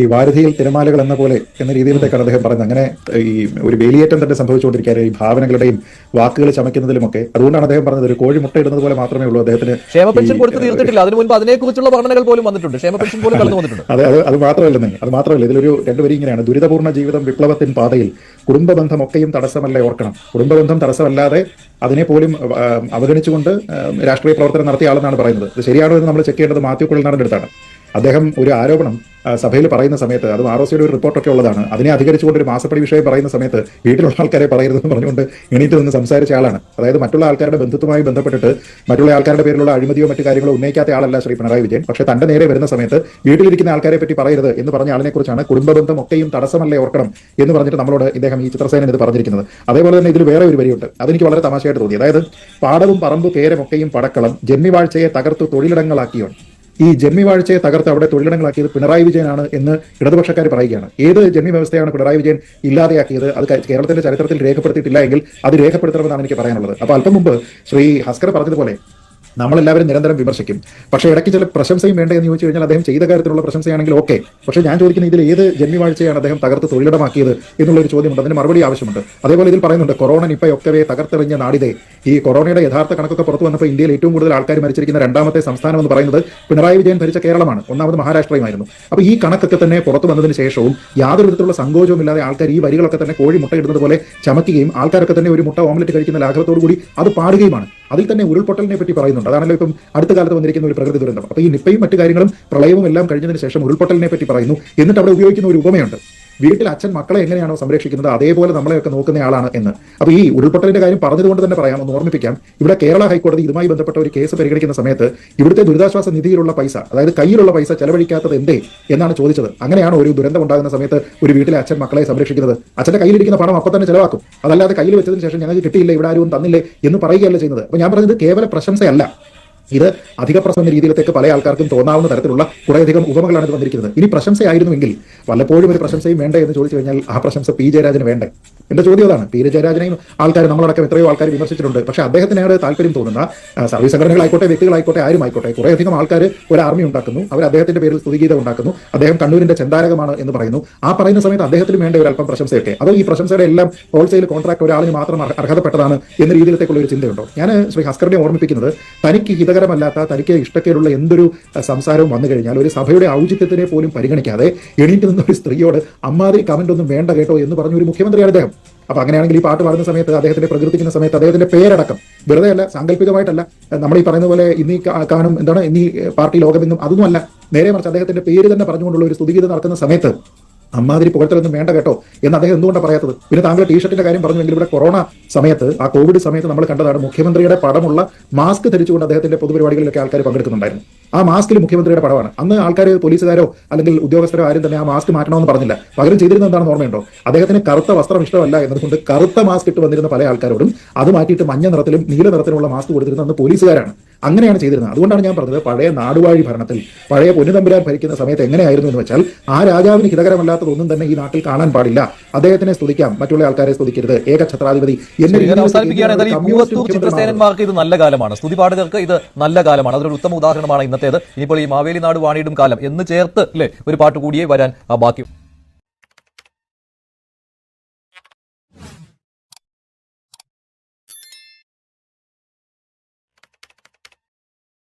ഈ വാരധിയിൽ തിരമാലകൾ എന്ന പോലെ എന്ന രീതിയിലത്തേക്കാണ് അദ്ദേഹം പറയുന്നത്. അങ്ങനെ ഈ ഒരു വേലിയേറ്റം തന്നെ സംഭവിച്ചുകൊണ്ടിരിക്കുകയാണ്. ഈ ഭാവനകളുടെയും വാക്കുകൾ ചമയ്ക്കുന്നതിലുമൊക്കെ. അതുകൊണ്ടാണ് അദ്ദേഹം പറഞ്ഞത് ഒരു കോഴി മുട്ട ഇടുന്നത് പോലെ മാത്രമേ ഉള്ളൂ അദ്ദേഹത്തിന് ക്ഷേമ പെൻഷൻ കൊടുത്ത് തീർത്തിട്ടില്ല. അതിനു മുൻപ് അതിനെക്കുറിച്ചുള്ള വർണനകൾ പോലും വന്നിട്ടുണ്ട്. ക്ഷേമ പെൻഷൻ പോലും കടന്നു വന്നിട്ടുണ്ട്. അത് അത് മാത്രമല്ല മാത്രമല്ലെന്നേ അത് മാത്രമല്ല ഇതിലൊരു രണ്ടുപേരും ഇങ്ങനെയാണ്. ദുരിതപൂർണ ജീവിതം വിപ്ലവത്തിൻ പാതയിൽ കുടുംബബന്ധമൊക്കെയും തടസ്സമല്ല ഓർക്കണം. കുടുംബബന്ധം തടസ്സമല്ലാതെ അതിനെ പോലും അവഗണിച്ചുകൊണ്ട് രാഷ്ട്രീയ പ്രവർത്തനം നടത്തിയ ആളെന്നാണ് പറയുന്നത്. ശരിയാണോ എന്ന് നമ്മൾ ചെക്ക് ചെയ്യേണ്ടത് മാത്യു കുഴൽനാടിന്റെ അടുത്താണ്. അദ്ദേഹം ഒരു ആരോപണം സഭയിൽ പറയുന്ന സമയത്ത് അതും ആർ ഒ സിയുടെ ഒരു റിപ്പോർട്ടൊക്കെ ഉള്ളതാണ്. അതിനെ അധികരിച്ചുകൊണ്ട് ഒരു മാസപ്പടി വിഷയം പറയുന്ന സമയത്ത് വീട്ടിലുള്ള ആൾക്കാരെ പറയരുതെന്ന് പറഞ്ഞുകൊണ്ട് എണീറ്റ് നിന്ന് സംസാരിച്ച ആളാണ്. അതായത് മറ്റുള്ള ആൾക്കാരുടെ ബന്ധുത്വമായി ബന്ധപ്പെട്ടിട്ട് മറ്റുള്ള ആൾക്കാരുടെ പേരിലുള്ള അഴിമതിയോ മറ്റു കാര്യങ്ങളോ ഉന്നയിക്കാത്ത ആളല്ല ശ്രീ പിണറായി വിജയൻ. പക്ഷേ തന്റെ നേരെ വരുന്ന സമയത്ത് വീട്ടിലിരിക്കുന്ന ആൾക്കാരെ പറ്റി പറയരുത് എന്ന് പറഞ്ഞ ആളിനെ കുറിച്ചാണ് കുടുംബബന്ധം ഒക്കെയും തടസ്സമല്ലേ ഓർക്കണം എന്ന് പറഞ്ഞിട്ട് നമ്മളോട് ഇദ്ദേഹം ഈ ചിത്രസേനൻ ഇത് പറഞ്ഞിരിക്കുന്നത്. അതേപോലെ തന്നെ ഇതിൽ വേറെ ഒരു വരിയുണ്ട്. അതെനിക്ക് വളരെ തമാശയായിട്ട് തോന്നി. അതായത് പാടവും പറമ്പ് പേരമൊക്കെയും പടക്കളം ജന്മിവാഴ്ചയെ തകർത്തു തൊഴിലിടങ്ങളാക്കിയോൺ ഈ ജന്മിവാഴ്ചയെ തകർത്ത് അവിടെ തൊഴിലിടങ്ങളാക്കിയത് പിണറായി വിജയനാണ് എന്ന് ഇടതുപക്ഷക്കാർ പറയുകയാണ്. ഏത് ജന്മി വ്യവസ്ഥയാണ് പിണറായി വിജയൻ ഇല്ലാതെയാക്കിയത്? അത് കേരളത്തിന്റെ ചരിത്രത്തിൽ രേഖപ്പെടുത്തിയിട്ടില്ല എങ്കിൽ അത് രേഖപ്പെടുത്തണമെന്നാണ് എനിക്ക് പറയാനുള്ളത്. അപ്പോൾ അല്പം മുമ്പ് ശ്രീ ഹസ്കർ പറഞ്ഞതുപോലെ നമ്മളെല്ലാവരും നിരന്തരം വിമർശിക്കും. പക്ഷെ ഇടയ്ക്ക് ചില പ്രശംസയും വേണ്ടേ എന്ന് ചോദിച്ചു കഴിഞ്ഞാൽ അദ്ദേഹം ചെയ്ത കാര്യത്തിലുള്ള പ്രശംസയാണെങ്കിൽ ഓക്കെ. പക്ഷേ ഞാൻ ചോദിക്കുന്ന ഇതിൽ ഏത് ജന്മിവാഴ്ചയാണ് അദ്ദേഹം തകർത്ത് തൊഴിലിടമാക്കിയത് എന്നുള്ളൊരു ചോദ്യമുണ്ട്. അതിന് മറുപടി ആവശ്യമുണ്ട്. അതേപോലെ ഇതിൽ പറയുന്നുണ്ട് കൊറോണ നിപ്പയൊക്കവേ തകർത്തെറിഞ്ഞ നാടിതേ. ഈ കൊറോണയുടെ യഥാർത്ഥ കണക്കൊക്കെ പുറത്തു വന്നപ്പോൾ ഇന്ത്യയിൽ ഏറ്റവും കൂടുതൽ ആൾക്കാർ മരിച്ചിരിക്കുന്ന രണ്ടാമത്തെ സംസ്ഥാനം എന്ന് പറയുന്നത് പിണറായി വിജയൻ ഭരിച്ച കേരളമാണ്. ഒന്നാമത് മഹാരാഷ്ട്രയുമായിരുന്നു. അപ്പോൾ ഈ കണക്കൊക്കെ തന്നെ പുറത്തു വന്നതിന് ശേഷവും യാതൊരു വിധത്തിലുള്ള സങ്കോചവും ഇല്ലാതെ ആൾക്കാർ ഈ വരികളൊക്കെ തന്നെ കോഴി മുട്ട ഇടുന്നത് പോലെ ചമക്കുകയും ആൾക്കാരൊക്കെ തന്നെ ഒരു മുട്ട ഓംലറ്റ് കഴിക്കുന്ന ലാഘവത്തോടു കൂടി അത് പാടുകയുമാണ്. അതിൽ തന്നെ ഉരുൾപൊട്ടലിനെ പറ്റി പറയുന്നുണ്ട്. അതാണല്ലോ ഇപ്പം അടുത്ത കാലത്ത് വന്നിരിക്കുന്ന ഒരു പ്രകൃതി ദുരന്തം. അപ്പോൾ ഈ നിപ്പയും മറ്റു കാര്യങ്ങളും പ്രളയവും എല്ലാം കഴിഞ്ഞതിന് ശേഷം ഉരുൾപൊട്ടലിനെ പറ്റി പറയുന്നു. എന്നിട്ട് അവിടെ ഉപയോഗിക്കുന്ന ഒരു ഉപമയുണ്ട്. വീട്ടിൽ അച്ഛൻ മക്കളെ എങ്ങനെയാണോ സംരക്ഷിക്കുന്നത് അതേപോലെ നമ്മളെയൊക്കെ നോക്കുന്ന ആളാണ് എന്ന്. അപ്പോൾ ഈ ഉരുൾപൊട്ടലിന്റെ കാര്യം പറഞ്ഞതുകൊണ്ട് തന്നെ പറയാം ഒന്ന് ഓർമ്മിപ്പിക്കാം. ഇവിടെ കേരള ഹൈക്കോടതി ഇതുമായി ബന്ധപ്പെട്ട ഒരു കേസ് പരിഗണിക്കുന്ന സമയത്ത് ഇവിടുത്തെ ദുരിതാശ്വാസ നിധിയിലുള്ള പൈസ അതായത് കയ്യിലുള്ള പൈസ ചെലവഴിക്കാത്തത് എന്തേ എന്നാണ് ചോദിച്ചത്. അങ്ങനെയാണ് ഒരു ദുരന്തം ഉണ്ടാകുന്ന സമയത്ത് ഒരു വീട്ടിലെ അച്ഛൻ മക്കളെ സംരക്ഷിക്കുന്നത്. അച്ഛന്റെ കയ്യിലിരിക്കുന്ന പണം അപ്പം തന്നെ ചിലവാക്കും. അതല്ലാതെ കയ്യിൽ വെച്ചതിന് ശേഷം ഞങ്ങൾക്ക് കിട്ടിയില്ല ഇവിടെ ആരും തന്നില്ലേ എന്ന് പറയുകയല്ല ചെയ്യുന്നത്. അപ്പോൾ ഞാൻ പറഞ്ഞത് കേവല പ്രശംസയല്ല. ഇത് അധിക എന്ന രീതിയിലത്തേക്ക് പല ആൾക്കാർക്കും തോന്നാവുന്ന തരത്തിലുള്ള കുറേയധികം ഉപമകളാണ് ഇത് വന്നിരിക്കുന്നത്. ഇനി പ്രശംസയായിരുന്നുവെങ്കിൽ വല്ലപ്പോഴും ഒരു പ്രശംസയും വേണ്ട എന്ന് ചോദിച്ചു കഴിഞ്ഞാൽ ആ പ്രശംസ പി ജയരാജന് വേണ്ടേ? എന്റെ ചോദ്യം അതാണ്. പി ജയരാജനെയും ആൾക്കാർ നമ്മളടക്കം എത്രയോ ആൾക്കാർ വിമർശിച്ചിട്ടുണ്ട്. പക്ഷേ അദ്ദേഹത്തിനോട് താല്പര്യം തോന്നുന്ന സർവീസ് സംഘടനകളായിക്കോട്ടെ വ്യക്തികളായിക്കോട്ടെ ആരും ആയിക്കോട്ടെ കുറേയധികം ആൾക്കാർ ഒരു ആർമി ഉണ്ടാക്കുന്നു. അവർ അദ്ദേഹത്തിന്റെ പേരിൽ സ്തുതിഗീതം ഉണ്ടാക്കുന്നു. അദ്ദേഹം കണ്ണൂരിന്റെ ചെന്താരകമാണ് എന്ന് പറയുന്നു. ആ പറയുന്ന സമയത്ത് അദ്ദേഹത്തിന് വേണ്ട ഒരു അല്പം പ്രശംസയൊക്കെ അതോ ഈ പ്രശംസയുടെ എല്ലാം ഹോൾസെയിൽ കോൺട്രാക്ട് ഒരാളിന് മാത്രം അർഹതപ്പെട്ടതാണ് എന്ന രീതിയിലത്തേക്കുള്ള ഒരു ചിന്തയുണ്ടോ? ഞാൻ ശ്രീ ഹസ്കറിനെ ഓർമ്മിപ്പിക്കുന്നത് തനിക്ക് ഹിതകരമല്ലാത്ത തനിക്ക് ഇഷ്ടക്കേടുള്ള എന്തൊരു സംസാരവും വന്നു കഴിഞ്ഞാൽ ഒരു സഭയുടെ ഔചിത്യത്തിനെ പോലും പരിഗണിക്കാതെ എണീറ്റ് നിന്ന ഒരു സ്ത്രീയോട് അമ്മാതിരി കമന്റ് ഒന്നും വേണ്ട കേട്ടോ എന്ന് പറഞ്ഞ ഒരു മുഖ്യമന്ത്രിയാണ് അദ്ദേഹം അപ്പൊ അങ്ങനെയാണെങ്കിൽ ഈ പാട്ട് പാടുന്ന സമയത്ത് അദ്ദേഹത്തിന്റെ പ്രകീർത്തിക്കുന്ന സമയത്ത് അദ്ദേഹത്തിന്റെ പേരടക്കം വെറുതെ അല്ല സാങ്കല്പികമായിട്ടല്ല. നമ്മൾ ഈ പറയുന്ന പോലെ ഇനി കാണും എന്താണ് ഇനി പാർട്ടി ലോകമെന്നും അതൊന്നും അല്ല നേരെ മറിച്ച് അദ്ദേഹത്തിന്റെ പേര് തന്നെ പറഞ്ഞുകൊണ്ടുള്ള ഒരു സ്തുതിഗീതം നടക്കുന്ന സമയത്ത് അമ്മാതിരി പുകഴ്ത്തലൊന്നും വേണ്ട കേട്ടോ എന്ന് അദ്ദേഹം എന്തുകൊണ്ടാണ് പറയാത്തത്? പിന്നെ താങ്കൾ ടീഷർട്ടിന്റെ കാര്യം പറഞ്ഞുവെങ്കിൽ ഇവിടെ കൊറോണ സമയത്ത് ആ കോവിഡ് സമയത്ത് നമ്മൾ കണ്ടതാണ് മുഖ്യമന്ത്രിയുടെ പടമുള്ള മാസ്ക് ധരിച്ചുകൊണ്ട് അദ്ദേഹത്തിന്റെ പൊതുപരിപാടികളിലൊക്കെ ആൾക്കാർ പങ്കെടുക്കുന്നുണ്ടായിരുന്നു. ആ മാസ്കിൽ മുഖ്യമന്ത്രിയുടെ പടമാണ്. അന്ന് ആൾക്കാർ പോലീസുകാരോ അല്ലെങ്കിൽ ഉദ്യോഗസ്ഥരോ ആരും തന്നെ ആ മാസ്ക് മാറ്റണമെന്ന് പറഞ്ഞില്ല. പകരം ചെയ്തിരുന്ന എന്താണെന്ന് ഓർമ്മയുണ്ടോ? അദ്ദേഹത്തിന് കറുത്ത വസ്ത്രം ഇഷ്ടമല്ല എന്നതുകൊണ്ട് കറുത്ത മാസ്ക് ഇട്ട് വന്നിരുന്ന പല ആൾക്കാരോടും അത് മാറ്റിയിട്ട് മഞ്ഞ നിറത്തിലും നീല നിറത്തിലുള്ള മാസ്ക് കൊടുത്തിരുന്ന അന്ന് പോലീസുകാരാണ്. അങ്ങനെയാണ് ചെയ്തിരുന്നത്. അതുകൊണ്ടാണ് ഞാൻ പറഞ്ഞത് പഴയ നാടുവാഴി ഭരണത്തിൽ പഴയ പൊന്നുതമ്പുരാൻ ഭരിക്കുന്ന സമയത്ത് എങ്ങനെയായിരുന്നു എന്ന് വെച്ചാൽ ആ രാജാവിന് ഹിതകരമല്ലാത്തതൊന്നും തന്നെ ഈ നാട്ടിൽ കാണാൻ പാടില്ല. അദ്ദേഹത്തിനെ സ്തുതിക്കാം. മറ്റുള്ള ആൾക്കാരെ സ്തുതിക്കരുത്. ഏകഛത്രാധിപതി ചിത്രസേനന്മാർക്ക് ഇത് നല്ല കാലമാണ്. സ്തുതിപാടുകൾക്ക് ഇത് നല്ല കാലമാണ്. അതൊരു ഉത്തമ ഉദാഹരണമാണ് ഇന്നത്തേത്. ഇനിയിപ്പോൾ ഈ മാവേലി നാട് വാണിയിടും കാലം എന്ന് ചേർത്ത് അല്ലേ ഒരു പാട്ട് കൂടിയേ വരാൻ ബാക്കി